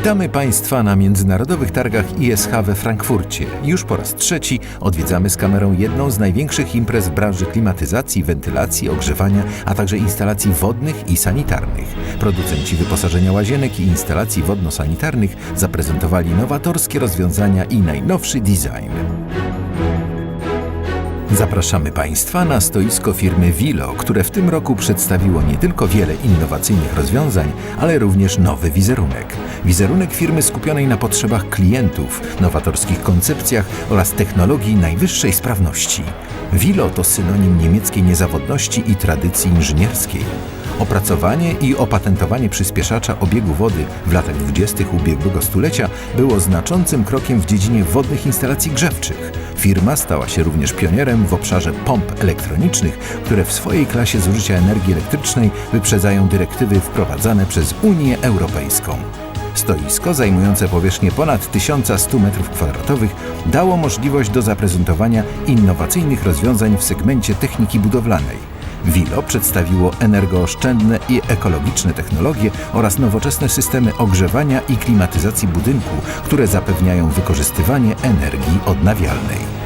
Witamy Państwa na międzynarodowych targach ISH we Frankfurcie. Już po raz trzeci odwiedzamy z kamerą jedną z największych imprez w branży klimatyzacji, wentylacji, ogrzewania, a także instalacji wodnych i sanitarnych. Producenci wyposażenia łazienek i instalacji wodno-sanitarnych zaprezentowali nowatorskie rozwiązania i najnowszy design. Zapraszamy Państwa na stoisko firmy Wilo, które w tym roku przedstawiło nie tylko wiele innowacyjnych rozwiązań, ale również nowy wizerunek. Wizerunek firmy skupionej na potrzebach klientów, nowatorskich koncepcjach oraz technologii najwyższej sprawności. Wilo to synonim niemieckiej niezawodności i tradycji inżynierskiej. Opracowanie i opatentowanie przyspieszacza obiegu wody w latach 20. ubiegłego stulecia było znaczącym krokiem w dziedzinie wodnych instalacji grzewczych. Firma stała się również pionierem w obszarze pomp elektronicznych, które w swojej klasie zużycia energii elektrycznej wyprzedzają dyrektywy wprowadzane przez Unię Europejską. Stoisko zajmujące powierzchnię ponad 1100 m2 dało możliwość do zaprezentowania innowacyjnych rozwiązań w segmencie techniki budowlanej. Wilo przedstawiło energooszczędne i ekologiczne technologie oraz nowoczesne systemy ogrzewania i klimatyzacji budynku, które zapewniają wykorzystywanie energii odnawialnej.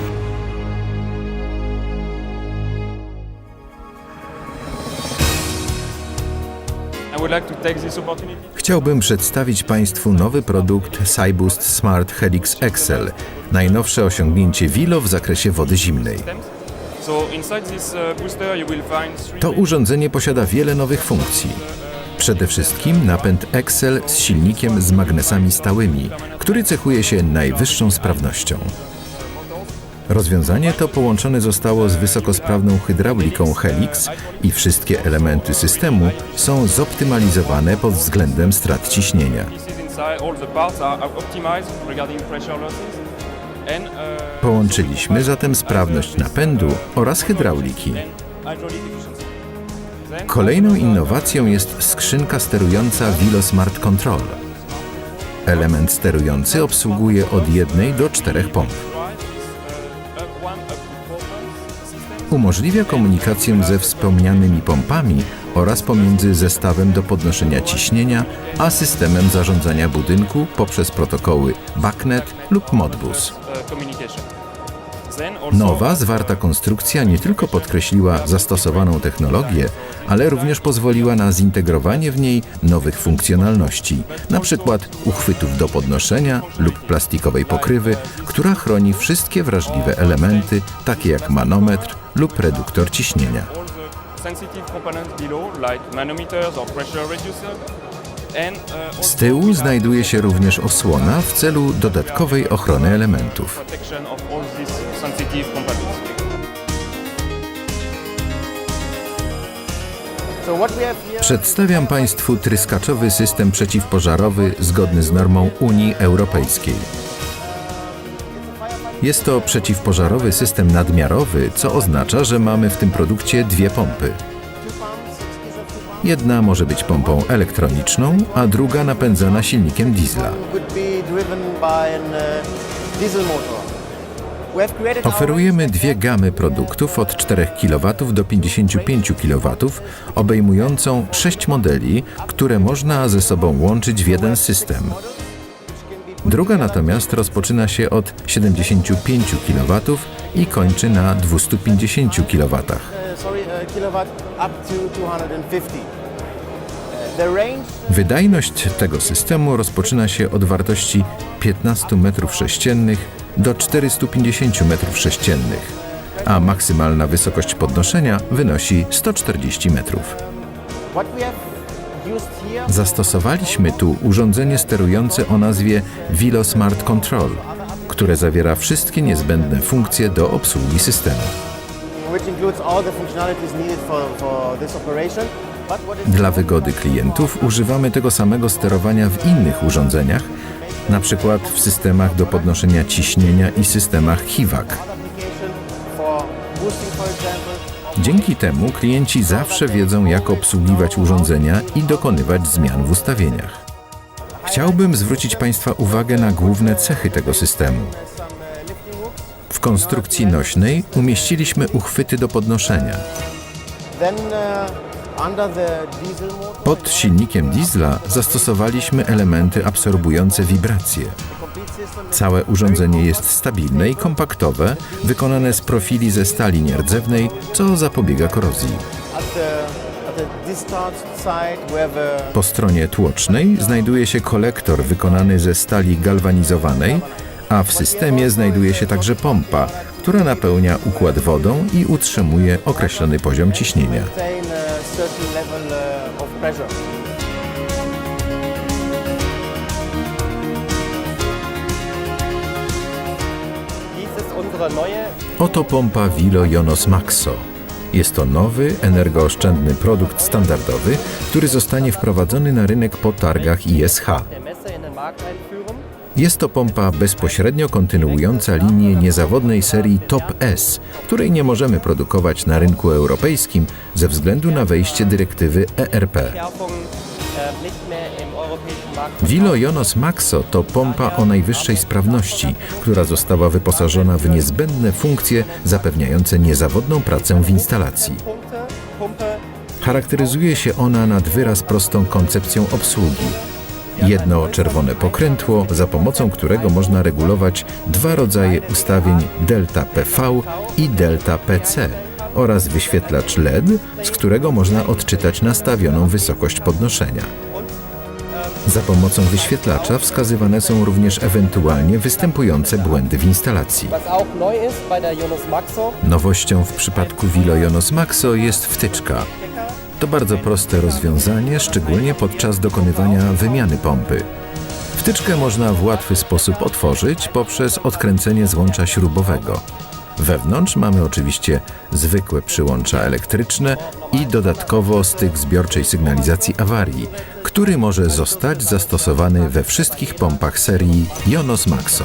Chciałbym przedstawić Państwu nowy produkt Cyboost Smart Helix Excel, najnowsze osiągnięcie Wilo w zakresie wody zimnej. Uh, To urządzenie posiada wiele nowych funkcji. Przede wszystkim napęd Excel z silnikiem z magnesami stałymi, który cechuje się najwyższą sprawnością. Rozwiązanie to połączone zostało z wysokosprawną hydrauliką Helix i wszystkie elementy systemu są zoptymalizowane pod względem strat ciśnienia. Połączyliśmy zatem sprawność napędu oraz hydrauliki. Kolejną innowacją jest skrzynka sterująca Vilo Smart Control. Element sterujący obsługuje od jednej do czterech pomp. Umożliwia komunikację ze wspomnianymi pompami oraz pomiędzy zestawem do podnoszenia ciśnienia a systemem zarządzania budynku poprzez protokoły BACnet lub Modbus. Nowa, zwarta konstrukcja nie tylko podkreśliła zastosowaną technologię, ale również pozwoliła na zintegrowanie w niej nowych funkcjonalności, na przykład uchwytów do podnoszenia lub plastikowej pokrywy, która chroni wszystkie wrażliwe elementy, takie jak manometr lub reduktor ciśnienia. Sensitive components below, like manometers or pressure reducer. Uh, Z tyłu znajduje się również osłona w celu dodatkowej ochrony elementów. Przedstawiam Państwu tryskaczowy system przeciwpożarowy zgodny z normą Unii Europejskiej. Jest to przeciwpożarowy system nadmiarowy, co oznacza, że mamy w tym produkcie dwie pompy. Jedna może być pompą elektroniczną, a druga napędzana silnikiem diesla. uh, Oferujemy dwie gamy produktów od 4 kW do 55 kW, obejmującą sześć modeli, które można ze sobą łączyć w jeden system. Druga natomiast rozpoczyna się od 75 kW i kończy na 250 kW. uh, uh, kilowatt up to 250. Uh, Wydajność tego systemu rozpoczyna się od wartości 15 m3 do 450 m3, a maksymalna wysokość podnoszenia wynosi 140 metrów. Zastosowaliśmy tu urządzenie sterujące o nazwie Vilo Smart Control, które zawiera wszystkie niezbędne funkcje do obsługi systemu. Dla wygody klientów używamy tego samego sterowania w innych urządzeniach, na przykład w systemach do podnoszenia ciśnienia i systemach HIVAC. Dzięki temu klienci zawsze wiedzą, jak obsługiwać urządzenia i dokonywać zmian w ustawieniach. Chciałbym zwrócić Państwa uwagę na główne cechy tego systemu. W konstrukcji nośnej umieściliśmy uchwyty do podnoszenia. Uh, Pod silnikiem diesla zastosowaliśmy elementy absorbujące wibracje. Całe urządzenie jest stabilne i kompaktowe, wykonane z profili ze stali nierdzewnej, co zapobiega korozji. Po stronie tłocznej znajduje się kolektor wykonany ze stali galwanizowanej, a w systemie znajduje się także pompa, która napełnia układ wodą i utrzymuje określony poziom ciśnienia. Oto pompa Vilo Jonos Maxo. Jest to nowy, energooszczędny produkt standardowy, który zostanie wprowadzony na rynek po targach ISH. Jest to pompa bezpośrednio kontynuująca linię niezawodnej serii Top S, której nie możemy produkować na rynku europejskim ze względu na wejście dyrektywy ERP. Vilo Jonos Maxo to pompa o najwyższej sprawności, która została wyposażona w niezbędne funkcje zapewniające niezawodną pracę w instalacji. Charakteryzuje się ona nad wyraz prostą koncepcją obsługi. Jedno czerwone pokrętło, za pomocą którego można regulować dwa rodzaje ustawień delta PV i delta PC oraz wyświetlacz LED, z którego można odczytać nastawioną wysokość podnoszenia. Za pomocą wyświetlacza wskazywane są również ewentualnie występujące błędy w instalacji. Nowością w przypadku Vilo Jonos Maxo jest wtyczka. To bardzo proste rozwiązanie, szczególnie podczas dokonywania wymiany pompy. Wtyczkę można w łatwy sposób otworzyć poprzez odkręcenie złącza śrubowego. Wewnątrz mamy oczywiście zwykłe przyłącza elektryczne i dodatkowo styk zbiorczej sygnalizacji awarii, który może zostać zastosowany we wszystkich pompach serii Jonos Maxo.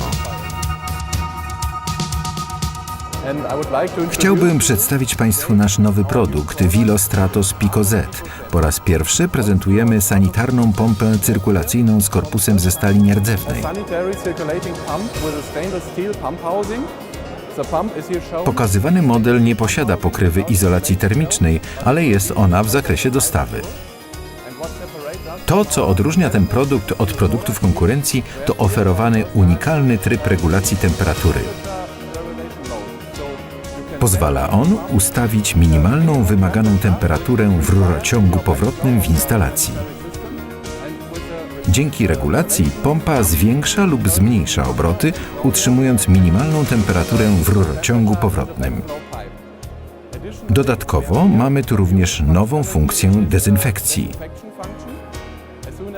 Chciałbym przedstawić Państwu nasz nowy produkt Vilo Stratos Pico Z. Po raz pierwszy prezentujemy sanitarną pompę cyrkulacyjną z korpusem ze stali nierdzewnej. Pokazywany model nie posiada pokrywy izolacji termicznej, ale jest ona w zakresie dostawy. To, co odróżnia ten produkt od produktów konkurencji, to oferowany unikalny tryb regulacji temperatury. Pozwala on ustawić minimalną wymaganą temperaturę w rurociągu powrotnym w instalacji. Dzięki regulacji pompa zwiększa lub zmniejsza obroty, utrzymując minimalną temperaturę w rurociągu powrotnym. Dodatkowo mamy tu również nową funkcję dezynfekcji.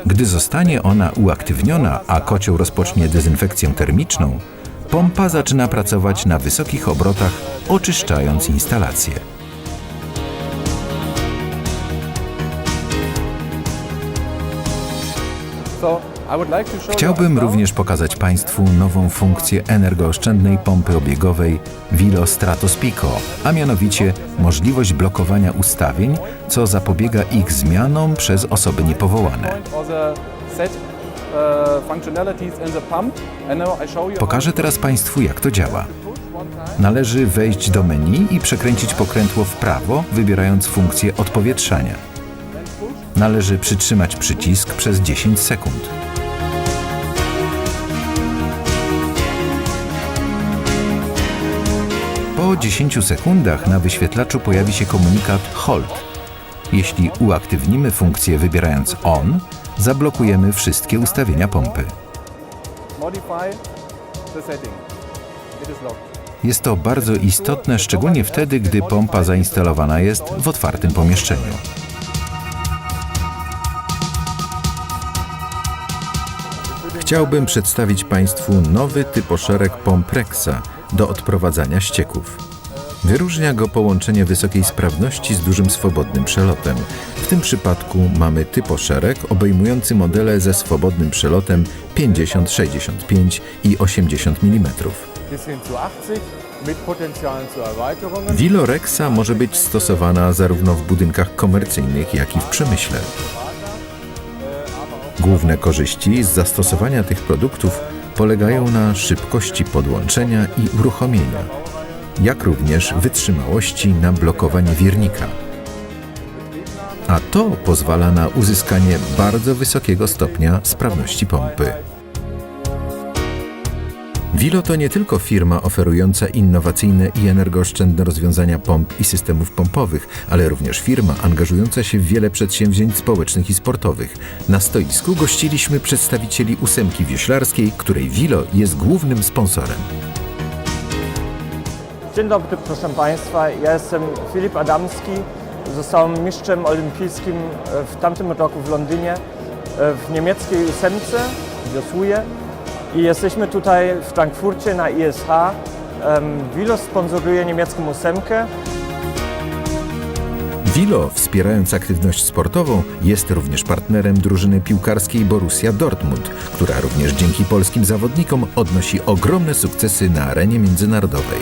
Gdy zostanie ona uaktywniona, a kocioł rozpocznie dezynfekcję termiczną, pompa zaczyna pracować na wysokich obrotach, oczyszczając instalację. Chciałbym również pokazać Państwu nową funkcję energooszczędnej pompy obiegowej Vilo Stratos Pico, a mianowicie możliwość blokowania ustawień, co zapobiega ich zmianom przez osoby niepowołane. Pokażę teraz Państwu, jak to działa. Należy wejść do menu i przekręcić pokrętło w prawo, wybierając funkcję odpowietrzania. Należy przytrzymać przycisk przez 10 sekund. Po 10 sekundach na wyświetlaczu pojawi się komunikat Hold. Jeśli uaktywnimy funkcję wybierając On, zablokujemy wszystkie ustawienia pompy. Jest to bardzo istotne, szczególnie wtedy, gdy pompa zainstalowana jest w otwartym pomieszczeniu. Chciałbym przedstawić Państwu nowy typoszereg pomp Rexa do odprowadzania ścieków. Wyróżnia go połączenie wysokiej sprawności z dużym swobodnym przelotem. W tym przypadku mamy typoszereg obejmujący modele ze swobodnym przelotem 50, 65 i 80 mm. bis hin zu 80 mit Potenzialen zu Erweiterungen. Wilorexa może być stosowana zarówno w budynkach komercyjnych, jak i w przemyśle. Główne korzyści z zastosowania tych produktów polegają na szybkości podłączenia i uruchomienia, jak również wytrzymałości na blokowanie wirnika. a to pozwala na uzyskanie bardzo wysokiego stopnia sprawności pompy. Wilo to nie tylko firma oferująca innowacyjne i energooszczędne rozwiązania pomp i systemów pompowych, ale również firma angażująca się w wiele przedsięwzięć społecznych i sportowych. Na stoisku gościliśmy przedstawicieli ósemki wioślarskiej, której Wilo jest głównym sponsorem. Dzień dobry, proszę Państwa. Ja jestem Filip Adamski. Zostałem mistrzem olimpijskim e, w tamtym roku w Londynie e, w niemieckiej ósemce, wiosłuję. I jesteśmy tutaj w Frankfurcie na ISH. Wilo sponsoruje niemiecką ósemkę. Wilo, wspierając aktywność sportową, jest również partnerem drużyny piłkarskiej Borussia Dortmund, która również dzięki polskim zawodnikom odnosi ogromne sukcesy na arenie międzynarodowej.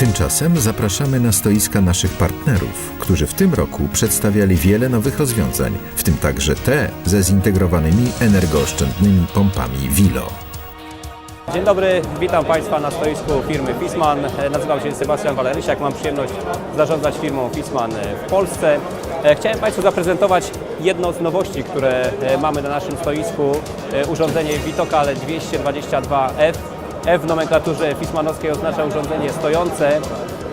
Tymczasem zapraszamy na stoiska naszych partnerów, którzy w tym roku przedstawiali wiele nowych rozwiązań, w tym także te ze zintegrowanymi energooszczędnymi pompami Wilo. Dzień dobry, witam Państwa na stoisku firmy Fisman. Nazywam się Sebastian Walerysiak, mam przyjemność zarządzać firmą Fisman w Polsce. E, Chciałem Państwu zaprezentować jedno z nowości, które e, mamy na naszym stoisku. E, Urządzenie Vitokal 222F. F w nomenklaturze Fismanowskiej oznacza urządzenie stojące.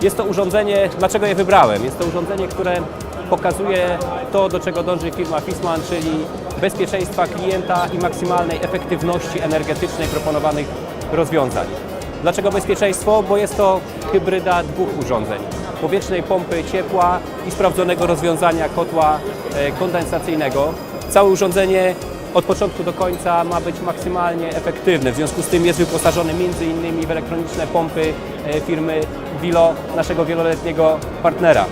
Jest to urządzenie, dlaczego je wybrałem? Jest to urządzenie, które pokazuje to, do czego dąży firma Fisman, czyli bezpieczeństwa klienta i maksymalnej efektywności energetycznej proponowanych rozwiązań. Dlaczego bezpieczeństwo? Bo jest to hybryda dwóch urządzeń. Powietrznej pompy ciepła i sprawdzonego rozwiązania kotła e, kondensacyjnego. Całe urządzenie od początku do końca ma być maksymalnie efektywne. W związku z tym jest wyposażony m.in. w elektroniczne pompy e, firmy Wilo, naszego wieloletniego partnera.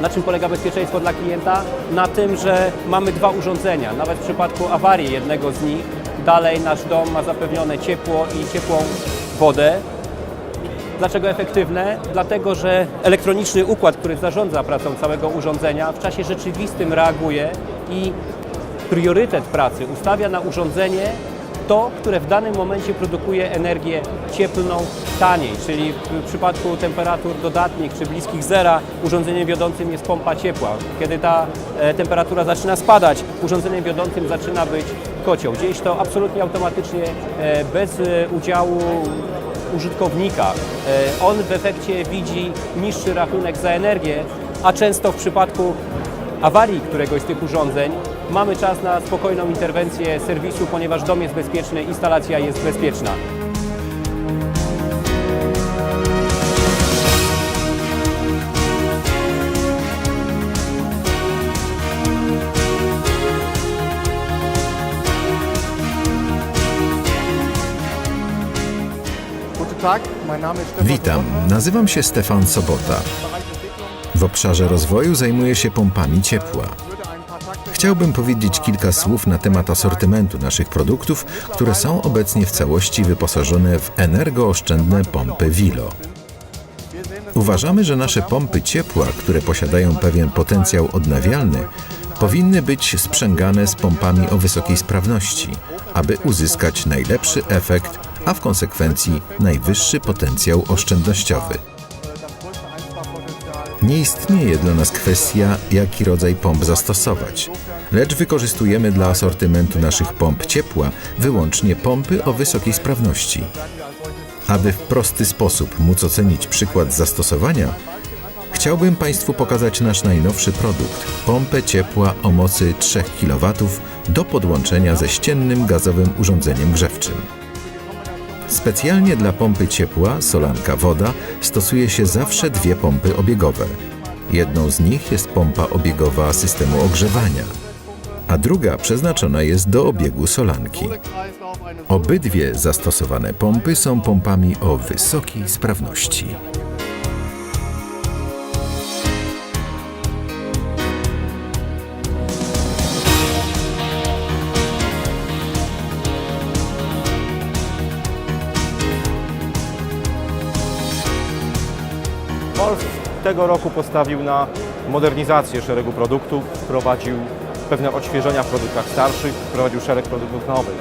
Na czym polega bezpieczeństwo dla klienta? Na tym, że mamy dwa urządzenia. Nawet w przypadku awarii jednego z nich, dalej nasz dom ma zapewnione ciepło i ciepłą wodę. Dlaczego efektywne? Dlatego, że elektroniczny układ, który zarządza pracą całego urządzenia, w czasie rzeczywistym reaguje i priorytet pracy ustawia na urządzenie to, które w danym momencie produkuje energię cieplną taniej, czyli w przypadku temperatur dodatnich czy bliskich zera urządzeniem wiodącym jest pompa ciepła. Kiedy ta e, temperatura zaczyna spadać, urządzeniem wiodącym zaczyna być kocioł. Dzieje się to absolutnie automatycznie, e, bez e, udziału użytkownika. On w efekcie widzi niższy rachunek za energię, a często w przypadku awarii któregoś z tych urządzeń mamy czas na spokojną interwencję serwisu, ponieważ dom jest bezpieczny, instalacja jest bezpieczna. Guten Tag, mein Name ist Stefan Witam, nazywam się Stefan Sobota. W obszarze rozwoju zajmuję się pompami ciepła. Chciałbym powiedzieć kilka słów na temat asortymentu naszych produktów, które są obecnie w całości wyposażone w energooszczędne pompy Wilo. Uważamy, że nasze pompy ciepła, które posiadają pewien potencjał odnawialny, powinny być sprzęgane z pompami o wysokiej sprawności, aby uzyskać najlepszy efekt, a w konsekwencji najwyższy potencjał oszczędnościowy. Nie istnieje dla nas kwestia, jaki rodzaj pomp zastosować, lecz wykorzystujemy dla asortymentu naszych pomp ciepła wyłącznie pompy o wysokiej sprawności. Aby w prosty sposób móc ocenić przykład zastosowania, chciałbym Państwu pokazać nasz najnowszy produkt pompę ciepła o mocy 3 kW do podłączenia ze ściennym gazowym urządzeniem grzewczym. Specjalnie dla pompy ciepła Solanka Woda stosuje się zawsze dwie pompy obiegowe. Jedną z nich jest pompa obiegowa systemu ogrzewania, a druga przeznaczona jest do obiegu solanki. Obydwie zastosowane pompy są pompami o wysokiej sprawności. Tego roku postawił na modernizację szeregu produktów, wprowadził pewne odświeżenia w produktach starszych, wprowadził szereg produktów nowych.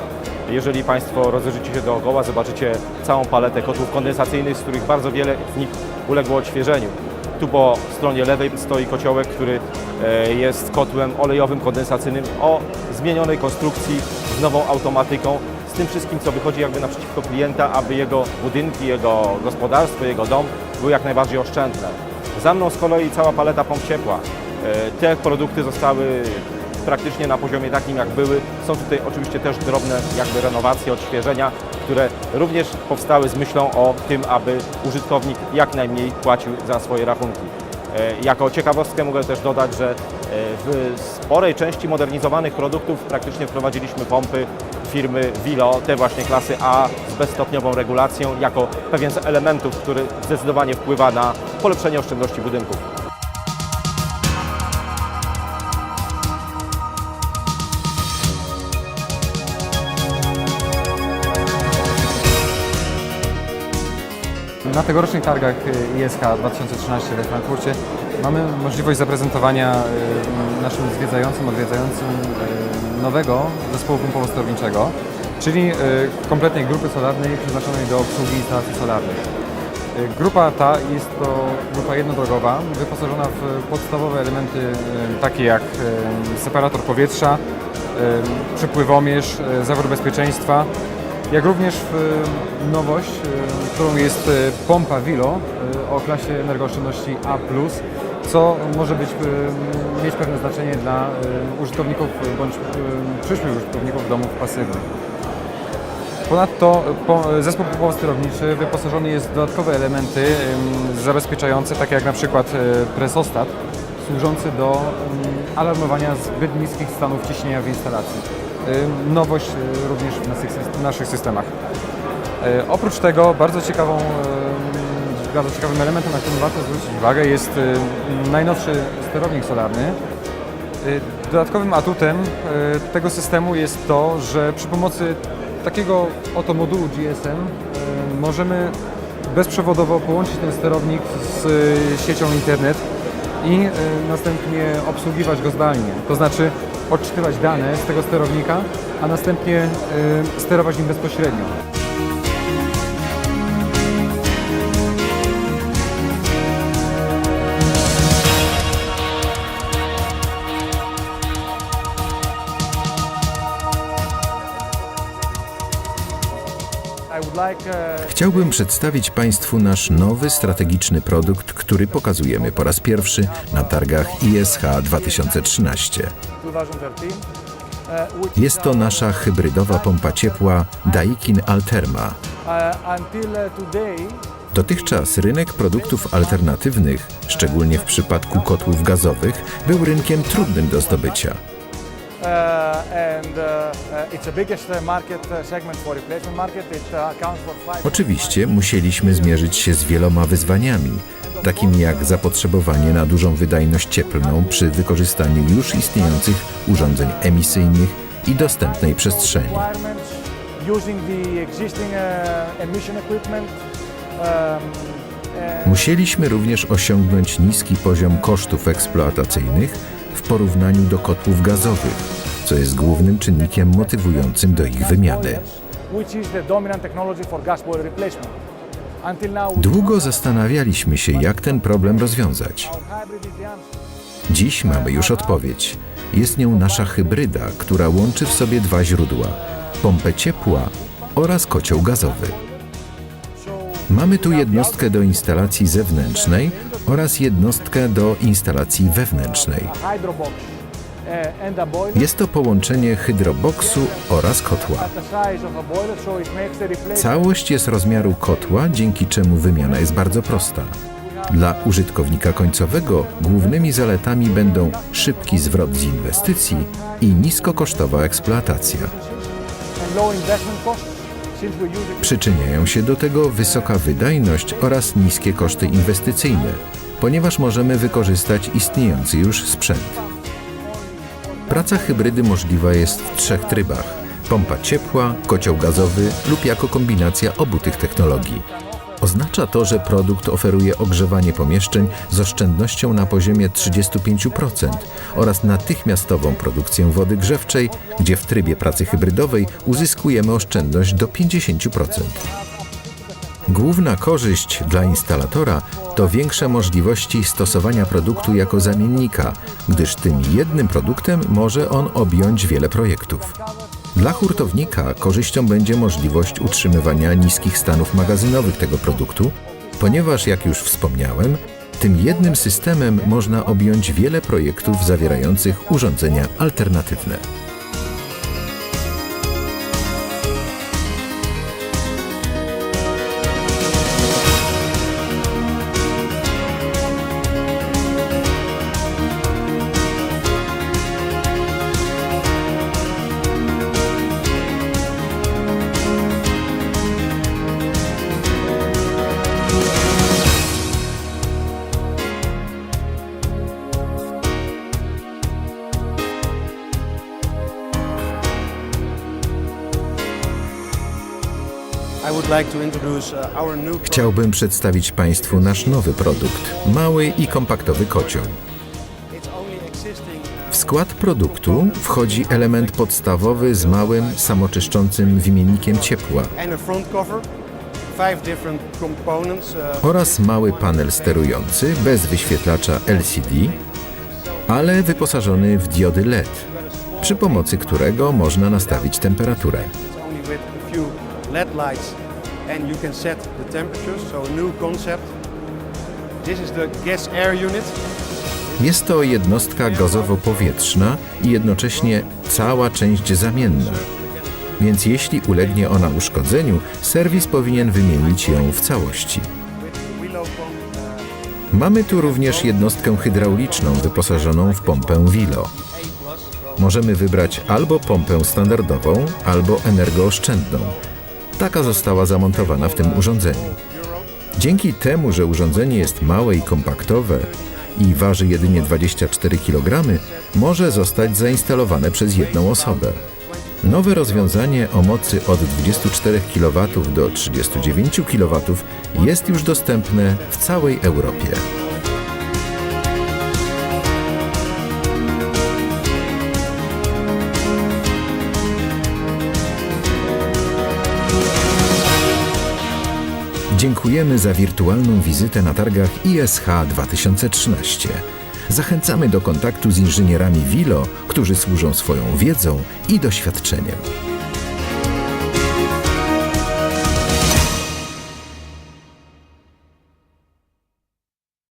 Jeżeli Państwo rozejrzycie się dookoła, zobaczycie całą paletę kotłów kondensacyjnych, z których bardzo wiele z nich uległo odświeżeniu. Tu po stronie lewej stoi kociołek, który e, jest kotłem olejowym kondensacyjnym o zmienionej konstrukcji z nową automatyką, z tym wszystkim, co wychodzi jakby naprzeciwko klienta, aby jego budynki, jego gospodarstwo, jego dom były jak najbardziej oszczędne. Za mną z kolei cała paleta pomp ciepła. E, Te produkty zostały praktycznie na poziomie takim jak były. Są tutaj oczywiście też drobne jakby renowacje, odświeżenia, które również powstały z myślą o tym, aby użytkownik jak najmniej płacił za swoje rachunki. E, Jako ciekawostkę mogę też dodać, że e, w sporej części modernizowanych produktów praktycznie wprowadziliśmy pompy firmy Vilo, te właśnie klasy A z bezstopniową regulacją, jako pewien z elementów, który zdecydowanie wpływa na polepszenie oszczędności budynków. Na tegorocznych targach ISH 2013 we Frankfurcie mamy możliwość zaprezentowania y, naszym zwiedzającym, odwiedzającym y, nowego zespołu pompowo-sterowniczego, czyli y, kompletnej grupy solarnej przeznaczonej do obsługi instalacji solarnych. Y, Grupa ta jest to grupa jednodrogowa, wyposażona w podstawowe elementy y, takie jak y, separator powietrza, przepływomierz, zawór bezpieczeństwa, jak również w nowość, którą jest pompa Vilo o klasie energooszczędności A+, co może być, mieć pewne znaczenie dla użytkowników bądź przyszłych użytkowników domów pasywnych. Ponadto po- zespół pompowo-sterowniczy wyposażony jest w dodatkowe elementy zabezpieczające, takie jak na przykład y, presostat, służący do ym, alarmowania zbyt niskich stanów ciśnienia w instalacji. Nowość y, również w naszych, sys- naszych systemach. Y, Oprócz tego bardzo ciekawą, bardzo ciekawym elementem, na który warto zwrócić uwagę jest najnowszy sterownik solarny, Dodatkowym atutem tego systemu jest to, że przy pomocy takiego oto modułu GSM y, możemy bezprzewodowo połączyć ten sterownik z y, siecią internet i y, następnie obsługiwać go zdalnie. To znaczy odczytywać dane z tego sterownika, a następnie sterować nim bezpośrednio. Chciałbym przedstawić Państwu nasz nowy strategiczny produkt, który pokazujemy po raz pierwszy na targach ISH 2013. Jest to nasza hybrydowa pompa ciepła Daikin Alterma. Dotychczas rynek produktów alternatywnych, szczególnie w przypadku kotłów gazowych, był rynkiem trudnym do zdobycia. Oczywiście musieliśmy zmierzyć się z wieloma wyzwaniami, takimi jak zapotrzebowanie na dużą wydajność cieplną przy wykorzystaniu już istniejących urządzeń emisyjnych i dostępnej przestrzeni. uh. Um, Musieliśmy również osiągnąć niski poziom kosztów eksploatacyjnych w porównaniu do kotłów gazowych, co jest głównym czynnikiem motywującym do ich wymiany. Długo zastanawialiśmy się, jak ten problem rozwiązać. Dziś mamy już odpowiedź. Jest nią nasza hybryda, która łączy w sobie dwa źródła: pompę ciepła oraz kocioł gazowy. Mamy tu jednostkę do instalacji zewnętrznej oraz jednostkę do instalacji wewnętrznej. Jest to połączenie hydroboksu oraz kotła. Całość jest rozmiaru kotła, dzięki czemu wymiana jest bardzo prosta. Dla użytkownika końcowego głównymi zaletami będą szybki zwrot z inwestycji i niskokosztowa eksploatacja. Przyczyniają się do tego wysoka wydajność oraz niskie koszty inwestycyjne, ponieważ możemy wykorzystać istniejący już sprzęt. Praca hybrydy możliwa jest w trzech trybach: pompa ciepła, kocioł gazowy lub jako kombinacja obu tych technologii. Oznacza to, że produkt oferuje ogrzewanie pomieszczeń z oszczędnością na poziomie 35% oraz natychmiastową produkcję wody grzewczej, gdzie w trybie pracy hybrydowej uzyskujemy oszczędność do 50%. Główna korzyść dla instalatora to większe możliwości stosowania produktu jako zamiennika, gdyż tym jednym produktem może on objąć wiele projektów. Dla hurtownika korzyścią będzie możliwość utrzymywania niskich stanów magazynowych tego produktu, ponieważ, jak już wspomniałem, tym jednym systemem można objąć wiele projektów zawierających urządzenia alternatywne. Chciałbym przedstawić Państwu nasz nowy produkt mały i kompaktowy kocioł. Uh, W skład produktu wchodzi element podstawowy z małym, samoczyszczącym wymiennikiem ciepła. Uh, oraz mały panel sterujący bez wyświetlacza LCD, ale wyposażony w diody LED, przy pomocy którego można nastawić temperaturę. And you can set the temperatures, so a new concept. This is the gas air unit. Jest to jednostka gazowo-powietrzna i jednocześnie cała część zamienna. Więc jeśli ulegnie ona uszkodzeniu, serwis powinien wymienić ją w całości. Mamy tu również jednostkę hydrauliczną wyposażoną w pompę Wilo. Możemy wybrać albo pompę standardową, albo energooszczędną. Taka została zamontowana w tym urządzeniu. Dzięki temu, że urządzenie jest małe i kompaktowe i waży jedynie 24 kg, może zostać zainstalowane przez jedną osobę. Nowe rozwiązanie o mocy od 24 kW do 39 kW jest już dostępne w całej Europie. Dziękujemy za wirtualną wizytę na targach ISH 2013. Zachęcamy do kontaktu z inżynierami Wilo, którzy służą swoją wiedzą i doświadczeniem.